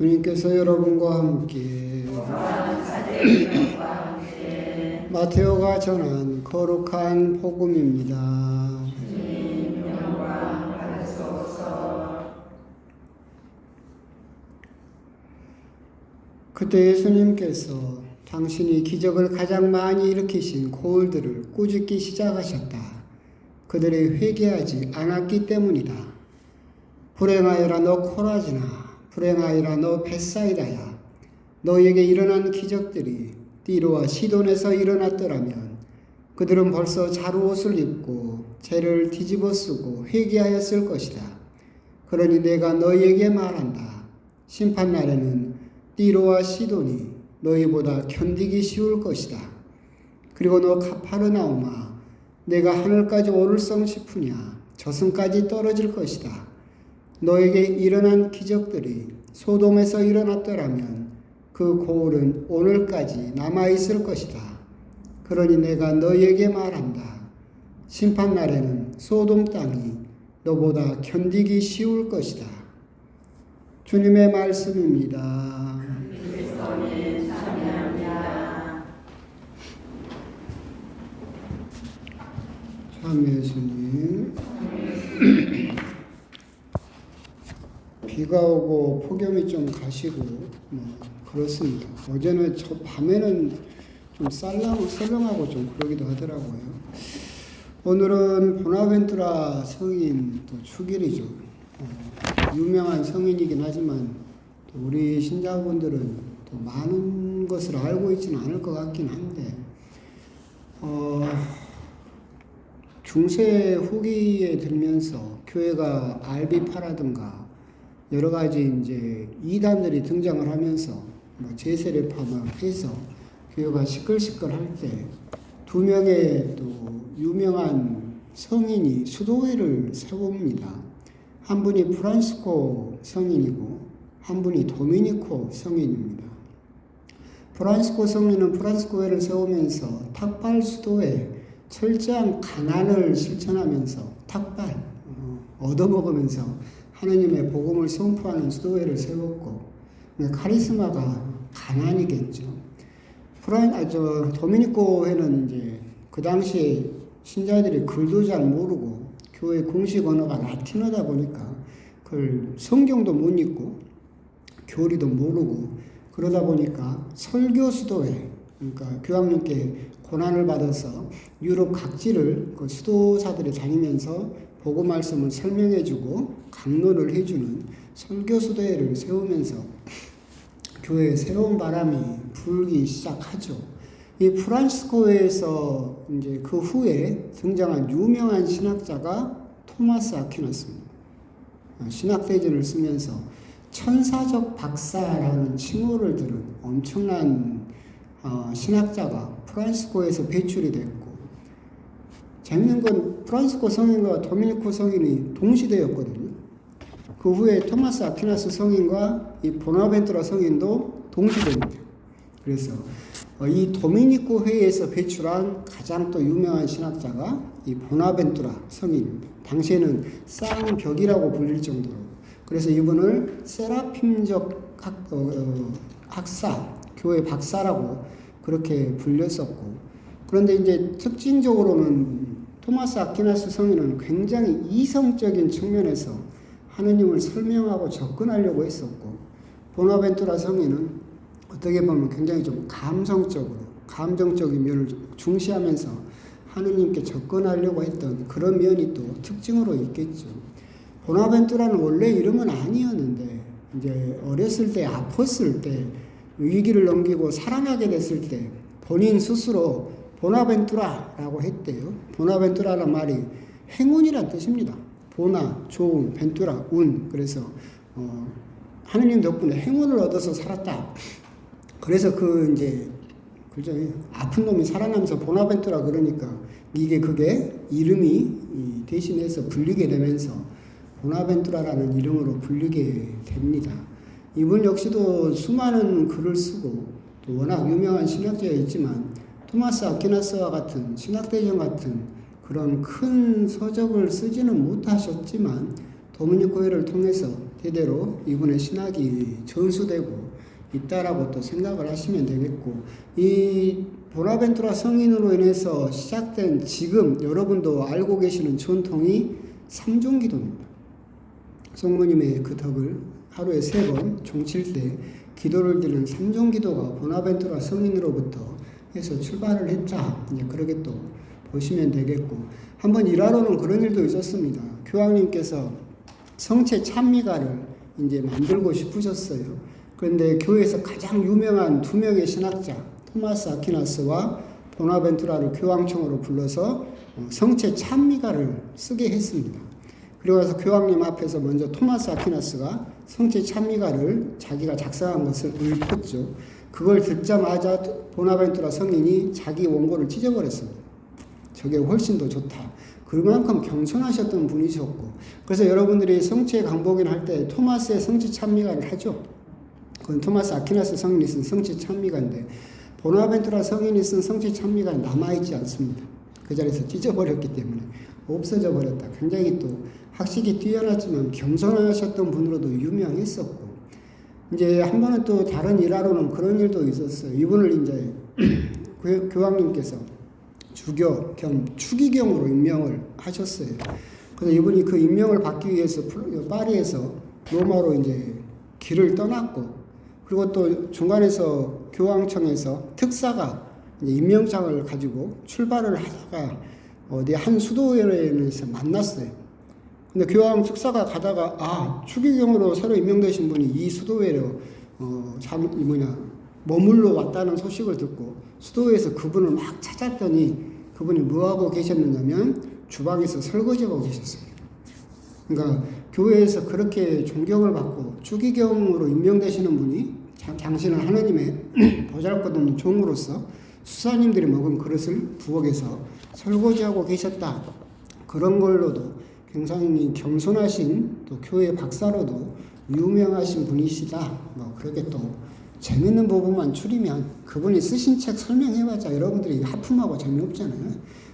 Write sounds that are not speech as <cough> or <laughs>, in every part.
주님께서 여러분과 함께 <clears throat> 마테오가 전한 거룩한 복음입니다. 그때 예수님께서 당신이 기적을 가장 많이 일으키신 고을들을 꾸짖기 시작하셨다. 그들이 회개하지 않았기 때문이다. 불행하여라 너 코라지나 불행하여라 너 벳사이다야 너에게 일어난 기적들이 띠로와 시돈에서 일어났더라면 그들은 벌써 자루옷을 입고 죄를 뒤집어 쓰고 회개하였을 것이다. 그러니 내가 너희에게 말한다. 심판 날에는 띠로와 시돈이 너희보다 견디기 쉬울 것이다. 그리고 너 카파르나오마 내가 하늘까지 오를 성 싶으냐 저승까지 떨어질 것이다. 너에게 일어난 기적들이 소돔에서 일어났더라면 그 고울은 오늘까지 남아 있을 것이다. 그러니 내가 너에게 말한다. 심판 날에는 소돔 땅이 너보다 견디기 쉬울 것이다. 주님의 말씀입니다. 참 예수님. 비가 오고 폭염이 좀 가시고 뭐 그렇습니다. 어제는 저 밤에는 좀 쌀랑 썰렁하고 좀 그러기도 하더라고요. 오늘은 보나벤투라 성인 또 축일이죠. 어, 유명한 성인이긴 하지만 또 우리 신자분들은 또 많은 것을 알고 있지는 않을 것 같긴 한데 어, 중세 후기에 들면서 교회가 알비파라든가 여러 가지 이제 이단들이 등장을 하면서 뭐 제세를 파악해서 교회가 시끌시끌할 때 두 명의 또 유명한 성인이 수도회를 세웁니다. 한 분이 프란시코 성인이고 한 분이 도미니코 성인입니다. 프란시코 성인은 프란시코회를 세우면서 탁발 수도회 철저한 가난을 실천하면서 탁발 어, 얻어먹으면서 하느님의 복음을 선포하는 수도회를 세웠고 카리스마가 가난이겠죠. 프란 아저 도미니코 회는 이제 그 당시에 신자들이 글도 잘 모르고 교회 공식 언어가 라틴어다 보니까 그걸 성경도 못 읽고 교리도 모르고 그러다 보니까 설교 수도회 그러니까 교황님께 고난을 받아서 유럽 각지를 그 수도사들이 다니면서 보고 말씀을 설명해주고 강론을 해주는 설교 수도회를 세우면서 교회에 새로운 바람이 불기 시작하죠. 이 프란시스코에서 이제 그 후에 등장한 유명한 신학자가 토마스 아퀴나스입니다. 신학대전을 쓰면서 천사적 박사라는 칭호를 들은 엄청난 어, 신학자가 프란시스코에서 배출이 됐고 재밌는 건 프란시스코 성인과 도미니코 성인이 동시대였거든요. 그 후에 토마스 아퀴나스 성인과 이 보나벤투라 성인도 동시대입니다. 그래서 어, 이 도미니코 회에서 배출한 가장 또 유명한 신학자가 이 보나벤투라 성인입니다. 당시에는 쌍벽이라고 불릴 정도로 그래서 이분을 세라핌적 학, 어, 어, 학사, 교회 박사라고 그렇게 불렸었고 그런데 이제 특징적으로는 토마스 아퀴나스 성인은 굉장히 이성적인 측면에서 하느님을 설명하고 접근하려고 했었고 보나벤투라 성인은 어떻게 보면 굉장히 좀 감성적으로 감정적인 면을 중시하면서 하느님께 접근하려고 했던 그런 면이 또 특징으로 있겠죠. 보나벤투라는 원래 이름은 아니었는데 이제 어렸을 때 아팠을 때 위기를 넘기고 살아나게 됐을 때 본인 스스로 보나벤투라라고 했대요. 보나벤투라란 말이 행운이란 뜻입니다. 보나, 좋음, 벤투라, 운. 그래서 어, 하느님 덕분에 행운을 얻어서 살았다. 그래서 그 이제 그죠 아픈 놈이 살아나면서 보나벤투라 그러니까 이게 그게 이름이 대신해서 불리게 되면서 보나벤투라라는 이름으로 불리게 됩니다. 이분 역시도 수많은 글을 쓰고 또 워낙 유명한 신학자였지만 토마스 아퀴나스와 같은 신학대전 같은 그런 큰 서적을 쓰지는 못하셨지만 도미니코회를 통해서 대대로 이분의 신학이 전수되고 있다라고 또 생각을 하시면 되겠고 이 보나벤투라 성인으로 인해서 시작된 지금 여러분도 알고 계시는 전통이 삼중기도입니다. 성모님의 그 덕을 하루에 세 번 종칠 때 기도를 드리는 삼중기도가 보나벤투라 성인으로부터 해서 출발을 했다. 이제 그렇게 또 보시면 되겠고 한번 일하러는 그런 일도 있었습니다. 교황님께서 성체 찬미가를 이제 만들고 싶으셨어요. 그런데 교회에서 가장 유명한 두 명의 신학자 토마스 아퀴나스와 보나벤투라를 교황청으로 불러서 어, 성체 찬미가를 쓰게 했습니다. 그리고 나서 교황님 앞에서 먼저 토마스 아퀴나스가 성체 찬미가를 자기가 작성한 것을 읊었죠. 그걸 듣자마자 보나벤투라 성인이 자기 원고를 찢어버렸습니다. 저게 훨씬 더 좋다. 그만큼 겸손하셨던 분이셨고 그래서 여러분들이 성체 강복인 할 때 토마스의 성체 찬미가를 하죠. 그건 토마스 아퀴나스 성인이 쓴 성체 찬미가인데 보나벤투라 성인이 쓴 성체 찬미가 남아있지 않습니다. 그 자리에서 찢어버렸기 때문에 없어져 버렸다. 굉장히 또 학식이 뛰어났지만 겸손하셨던 분으로도 유명했었고 이제 한 번은 또 다른 일하러는 그런 일도 있었어요. 이분을 이제 <clears throat> 교- 교황님께서 주교 겸 추기경으로 임명을 하셨어요. 그래서 이분이 그 임명을 받기 위해서 플- 파리에서 로마로 이제 길을 떠났고 그리고 또 중간에서 교황청에서 특사가 임명장을 가지고 출발을 하다가 어디 한 수도회에서 만났어요. 근데 교황 특사가 가다가 아 추기경으로 새로 임명되신 분이 이 수도회로 어, 참, 이 뭐냐 머물러 왔다는 소식을 듣고 수도회에서 그분을 막 찾았더니 그분이 뭐 하고 계셨느냐면 주방에서 설거지하고 계셨습니다. 그러니까 교회에서 그렇게 존경을 받고 추기경으로 임명되시는 분이 자- 당신은 하나님의 <clears throat> 보잘것없는 종으로서 수사님들이 먹은 그릇을 부엌에서 설거지하고 계셨다. 그런 걸로도 굉장히 겸손하신 또 교회 박사로도 유명하신 분이시다. 뭐 그렇게 또 재밌는 부분만 추리면 그분이 쓰신 책 설명해봤자 여러분들이 하품하고 재미없잖아요.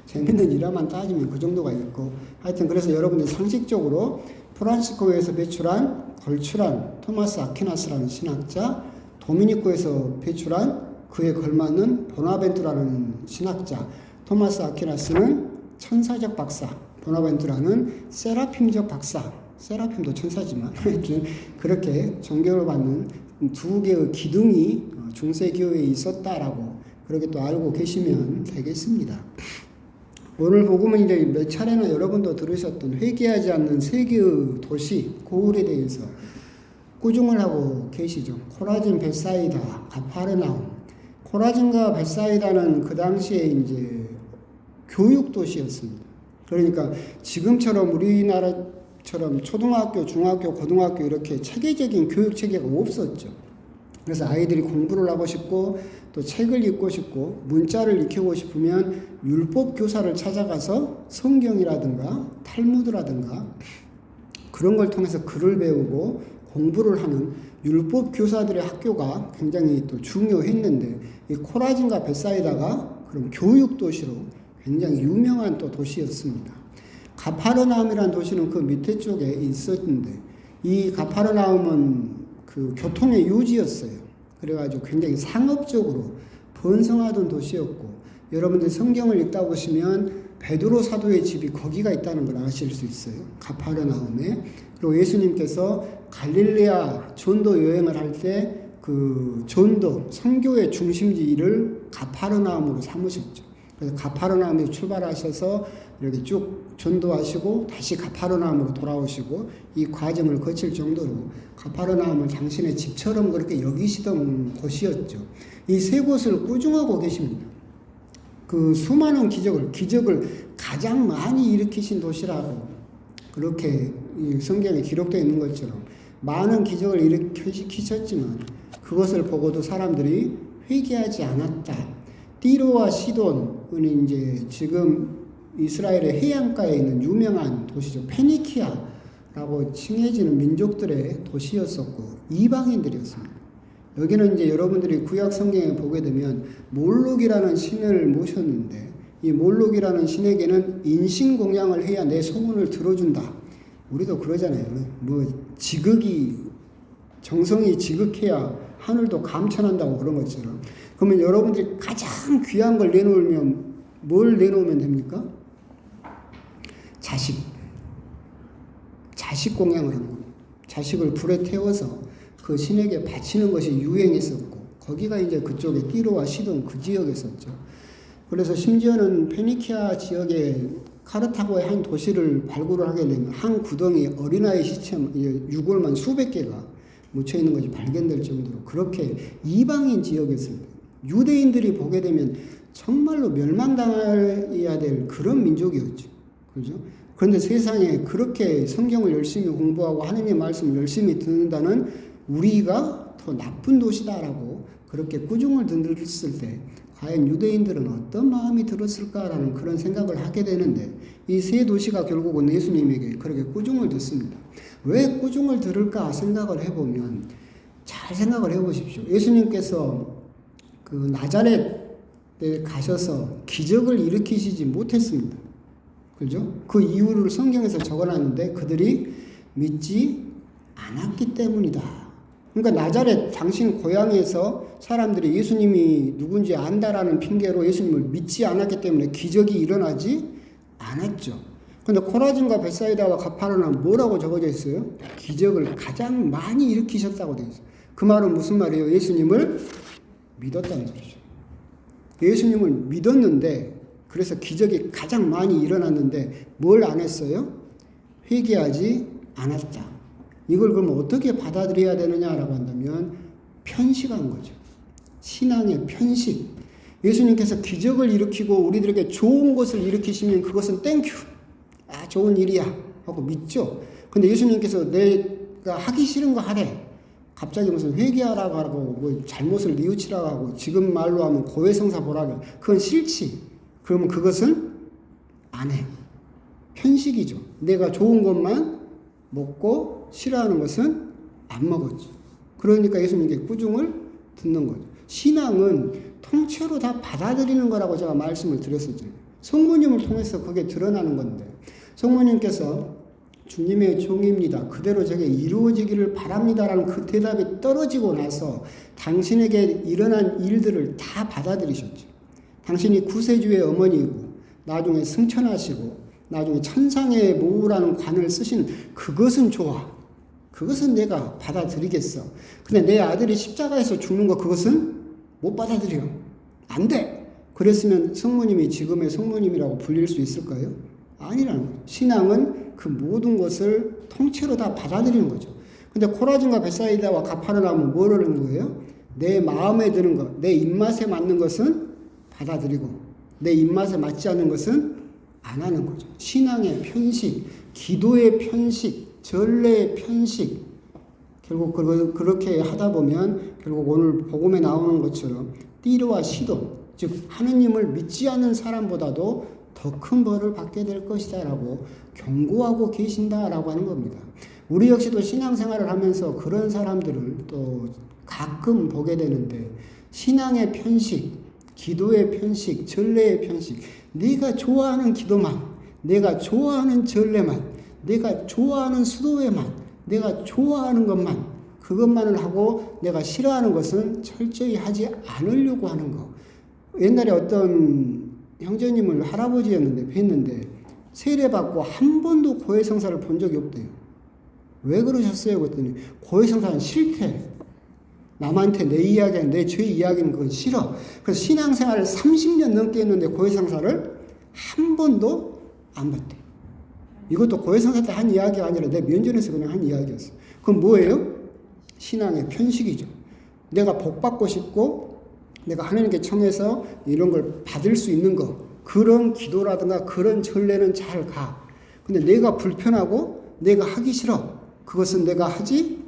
재밌는 일화만 따지면 그 정도가 있고 하여튼 그래서 여러분들 상식적으로 프란시코에서 배출한 걸출한 토마스 아퀴나스라는 신학자 도미니코에서 배출한 그에 걸맞는 보나벤투라는 신학자 토마스 아퀴나스는 천사적 박사 보나벤투라는 세라핌적 박사 세라핌도 천사지만 <laughs> 그렇게 존경을 받는 두 개의 기둥이 어, 중세 교회에 있었다라고 그렇게 또 알고 계시면 되겠습니다. 오늘 복음은 이제 몇 차례나 여러분도 들으셨던 회개하지 않는 세 개의 도시 고울에 대해서 꾸중을 하고 계시죠. 코라진, 베사이다, 가파르나움. 코라진과 베사이다는 그 당시에 이제 교육 도시였습니다. 그러니까 지금처럼 우리나라처럼 초등학교, 중학교, 고등학교 이렇게 체계적인 교육 체계가 없었죠. 그래서 아이들이 공부를 하고 싶고 또 책을 읽고 싶고 문자를 익히고 싶으면 율법 교사를 찾아가서 성경이라든가 탈무드라든가 그런 걸 통해서 글을 배우고 공부를 하는 율법 교사들의 학교가 굉장히 또 중요했는데 이 코라진과 베사이다가 그런 교육 도시로 굉장히 유명한 또 도시였습니다. 가파르나움이라는 도시는 그 밑에 쪽에 있었는데 이 가파르나움은 그 교통의 유지였어요. 그래가지고 굉장히 상업적으로 번성하던 도시였고 여러분들 성경을 읽다 보시면 베드로 사도의 집이 거기가 있다는 걸 아실 수 있어요. 가파르나움에 그리고 예수님께서 갈릴레아 전도 여행을 할 때 그 전도 선교의 중심지를 가파르나움으로 삼으셨죠. 그래서 가파르나움에 출발하셔서 이렇게 쭉 전도하시고 다시 가파르나움으로 돌아오시고 이 과정을 거칠 정도로 가파르나움을 당신의 집처럼 그렇게 여기시던 곳이었죠. 이 세 곳을 꾸중하고 계십니다. 그 수많은 기적을 기적을 가장 많이 일으키신 도시라고 그렇게 이 성경에 기록되어 있는 것처럼 많은 기적을 일으키셨지만 그것을 보고도 사람들이 회개하지 않았다. 띠로와 시돈은 이제 지금 이스라엘의 해안가에 있는 유명한 도시죠. 페니키아라고 칭해지는 민족들의 도시였었고 이방인들이었습니다. 여기는 이제 여러분들이 구약 성경에 보게 되면 몰록이라는 신을 모셨는데 이 몰록이라는 신에게는 인신 공양을 해야 내 소문을 들어준다. 우리도 그러잖아요. 뭐 지극이 정성이 지극해야 하늘도 감천한다고 그런 것처럼 그러면 여러분들이 가장 귀한 걸 내놓으면 뭘 내놓으면 됩니까? 자식. 자식 공양을 하는 겁니다. 자식을 불에 태워서 그 신에게 바치는 것이 유행했었고 거기가 이제 그쪽에 띠로와 시돈 그 지역이었죠. 그래서 심지어는 페니키아 지역에 카르타고의 한 도시를 발굴을 하게 되면 한 구덩이 어린아이 시체 유골만 수백 개가 묻혀 있는 것이 발견될 정도로 그렇게 이방인 지역이었습니다. 유대인들이 보게 되면 정말로 멸망당해야 될 그런 민족이었죠. 그죠? 그런데 세상에 그렇게 성경을 열심히 공부하고 하느님의 말씀을 열심히 듣는다는 우리가 더 나쁜 도시다라고 그렇게 꾸중을 들었을 때 과연 유대인들은 어떤 마음이 들었을까라는 그런 생각을 하게 되는데 이 세 도시가 결국은 예수님에게 그렇게 꾸중을 듣습니다. 왜 꾸중을 들을까 생각을 해보면 잘 생각을 해보십시오. 예수님께서 그 나자렛에 가셔서 기적을 일으키시지 못했습니다. 그죠? 그 이유를 성경에서 적어놨는데 그들이 믿지 않았기 때문이다. 그러니까 나자렛 당신 고향에서 사람들이 예수님이 누군지 안다라는 핑계로 예수님을 믿지 않았기 때문에 기적이 일어나지 않았죠. 근데 코라진과 베사이다와 가파르나는 뭐라고 적어져 있어요? 기적을 가장 많이 일으키셨다고 되어 있어요. 그 말은 무슨 말이에요? 예수님을 믿었다는 소리죠. 예수님을 믿었는데 그래서 기적이 가장 많이 일어났는데 뭘 안 했어요? 회개하지 않았다. 이걸 그럼 어떻게 받아들여야 되느냐라고 한다면 편식한 거죠. 신앙의 편식. 예수님께서 기적을 일으키고 우리들에게 좋은 것을 일으키시면 그것은 땡큐. 아, 좋은 일이야. 하고 믿죠. 근데 예수님께서 내가 하기 싫은 거 하래. 갑자기 무슨 회개하라고 하고 뭐 잘못을 뉘우치라고 하고 지금 말로 하면 고해성사 보라고 그건 싫지. 그러면 그것은 안 해. 편식이죠. 내가 좋은 것만 먹고 싫어하는 것은 안 먹었죠. 그러니까 예수님께 꾸중을 듣는 거죠. 신앙은 통째로 다 받아들이는 거라고 제가 말씀을 드렸었잖아요. 성모님을 통해서 그게 드러나는 건데 성모님께서 주님의 종입니다. 그대로 저게 이루어지기를 바랍니다라는 그 대답이 떨어지고 나서 당신에게 일어난 일들을 다 받아들이셨죠. 당신이 구세주의 어머니이고 나중에 승천하시고 나중에 천상의 모우라는 관을 쓰시는 그것은 좋아. 그것은 내가 받아들이겠어. 근데 내 아들이 십자가에서 죽는 거 그것은 못 받아들여. 안 돼. 그랬으면 성모님이 지금의 성모님이라고 불릴 수 있을까요? 아니라는 거예요. 신앙은 그 모든 것을 통째로 다 받아들이는 거죠. 근데 코라진과 베사이다와 가파르나무 뭐라는 거예요? 내 마음에 드는 것, 내 입맛에 맞는 것은 받아들이고 내 입맛에 맞지 않는 것은 안 하는 거죠. 신앙의 편식, 기도의 편식, 전례의 편식. 결국 그렇게 하다 보면 결국 오늘 복음에 나오는 것처럼 띠르와 시도, 즉 하느님을 믿지 않는 사람보다도 더 큰 벌을 받게 될 것이다라고 경고하고 계신다라고 하는 겁니다. 우리 역시도 신앙생활을 하면서 그런 사람들을 또 가끔 보게 되는데 신앙의 편식, 기도의 편식, 전례의 편식, 네가 좋아하는 기도만, 내가 좋아하는 전례만, 내가 좋아하는 수도회만, 내가 좋아하는 것만, 그것만을 하고 내가 싫어하는 것은 철저히 하지 않으려고 하는 거. 옛날에 어떤 형제님을 할아버지였는데 뵀는데 세례받고 한 번도 고해성사를 본 적이 없대요. 왜 그러셨어요? 그랬더니 고해성사는 싫대. 남한테 내 이야기는 내죄 이야기는 그건 싫어. 그래서 신앙생활을 30년 넘게 했는데 고해성사를 한 번도 안 봤대. 이것도 고해성사 때 한 이야기가 아니라 내 면전에서 그냥 한 이야기였어. 그럼 뭐예요? 신앙의 편식이죠. 내가 복 받고 싶고 내가 하나님께 청해서 이런 걸 받을 수 있는 거 그런 기도라든가 그런 전례는 잘 가. 근데 내가 불편하고 내가 하기 싫어. 그것은 내가 하지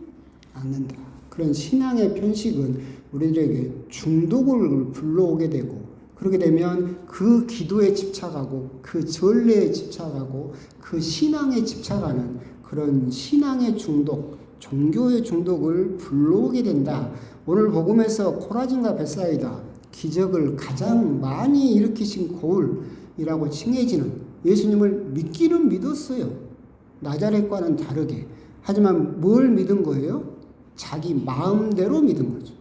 않는다. 그런 신앙의 편식은 우리들에게 중독을 불러오게 되고 그렇게 되면 그 기도에 집착하고 그 전례에 집착하고 그 신앙에 집착하는 그런 신앙의 중독, 종교의 중독을 불러오게 된다. 오늘 복음에서 코라진과 베사이다 기적을 가장 많이 일으키신 고울이라고 칭해지는 예수님을 믿기는 믿었어요. 나자렛과는 다르게 하지만 뭘 믿은 거예요? 자기 마음대로 믿은 거죠.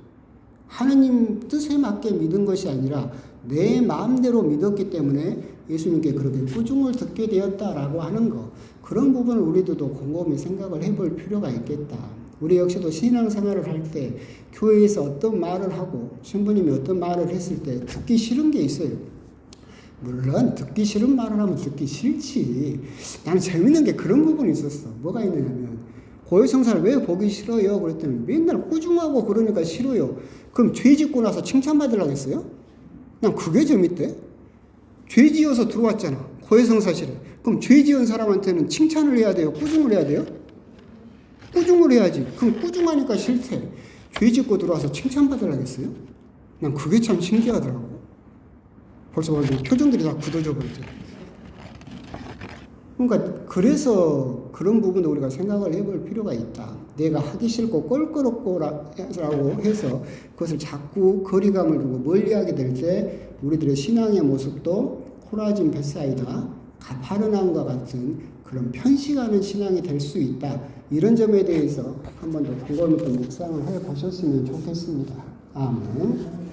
하느님 뜻에 맞게 믿은 것이 아니라 내 마음대로 믿었기 때문에 예수님께 그렇게 꾸중을 듣게 되었다라고 하는 거. 그런 부분을 우리들도 곰곰이 생각을 해볼 필요가 있겠다. 우리 역시도 신앙생활을 할 때 교회에서 어떤 말을 하고 신부님이 어떤 말을 했을 때 듣기 싫은 게 있어요. 물론 듣기 싫은 말을 하면 듣기 싫지. 나는 재밌는 게 그런 부분이 있었어. 뭐가 있느냐면 고해성사를 왜 보기 싫어요? 그랬더니 맨날 꾸중하고 그러니까 싫어요. 그럼 죄 짓고 나서 칭찬받으려고 했어요? 난 그게 재밌대. 죄 지어서 들어왔잖아. 고해성사실에. 그럼 죄 지은 사람한테는 칭찬을 해야 돼요? 꾸중을 해야 돼요? 꾸중을 해야지. 그럼 꾸중하니까 싫대. 죄 짓고 들어와서 칭찬받으려고 했어요? 난 그게 참 신기하더라고. 벌써 뭐 표정들이 다 굳어져 버리죠. 그러니까 그래서 그런 부분도 우리가 생각을 해볼 필요가 있다. 내가 하기 싫고 껄끄럽고라고 해서 그것을 자꾸 거리감을 두고 멀리하게 될 때 우리들의 신앙의 모습도 코라진 베사이다 가파르나움과 같은 그런 편식하는 신앙이 될 수 있다. 이런 점에 대해서 한 번더 곰곰이 또 묵상을 해 보셨으면 좋겠습니다. 아멘.